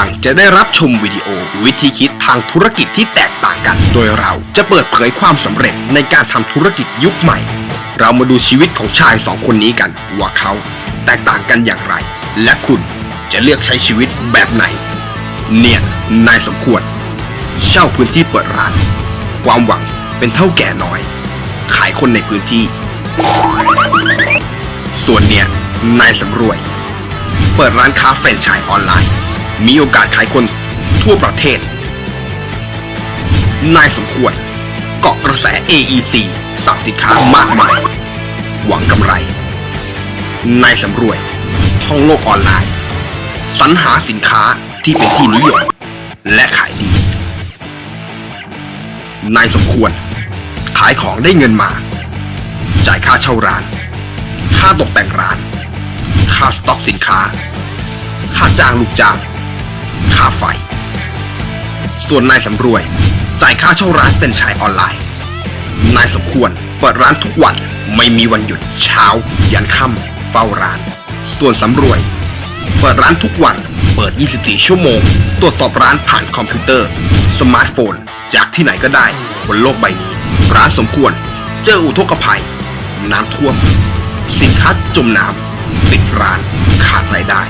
ต่างจะได้รับชมวิดีโอวิธีคิดทางธุรกิจที่แตกต่างกัน โดยเราจะเปิดเผยความสำเร็จในการทำธุรกิจยุคใหม่ เรามาดูชีวิตของชายสองคนนี้กัน ว่าเขาแตกต่างกันอย่างไร และคุณจะเลือกใช้ชีวิตแบบไหน เนี่ย นายสมควร เช่าพื้นที่เปิดร้าน ความหวังเป็นเท่าแก่น้อย ขายคนในพื้นที่ ส่วนเนี่ย นายสำรวย เปิดร้านค้าแฟรนไชส์ออนไลน์ มีโอกาสขายคนทั่วประเทศ นายสมควรเกาะกระแส AEC สั่งสินค้ามากมาย หวังกำไร นายสำรวยท่องโลกออนไลน์ สรรหาสินค้าที่เป็นที่นิยม และขายดี นายสมควร ขายของได้เงินมา จ่ายค่าเช่าร้าน ค่าตกแต่งร้าน ค่าสต็อกสินค้า ค่าจ้างลูกจ้าง ค่าไฟ ส่วนนายสำรวย จ่ายค่าเช่าร้านเป็นชายออนไลน์ นายสมควรเปิดร้านทุกวันไม่มีวันหยุดเช้า ยันค่ำเฝ้าร้าน ส่วนสำรวย เปิดร้านทุกวันเปิด 24 ชั่วโมง ตรวจสอบร้านผ่านคอมพิวเตอร์ สมาร์ทโฟน จากที่ไหนก็ได้บนโลกใบนี้ ร้านสมควร เจออุทกภัย น้ำท่วม สินค้าจมน้ำปิดร้านขาดรายได้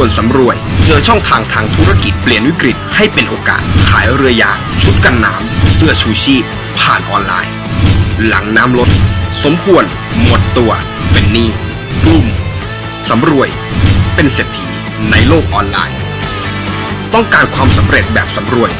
ส่วนสำรวย เจอช่องทางทางธุรกิจเปลี่ยนวิกฤตให้เป็นโอกาส ขายเรือยางชุดกันน้ำเสื้อชูชีพ ผ่านออนไลน์ หลังน้ำลด สมควร หมดตัว เป็นหนี้กลุ่มสำรวย เป็นเศรษฐีในโลกออนไลน์ ต้องการความสำเร็จแบบสำรวย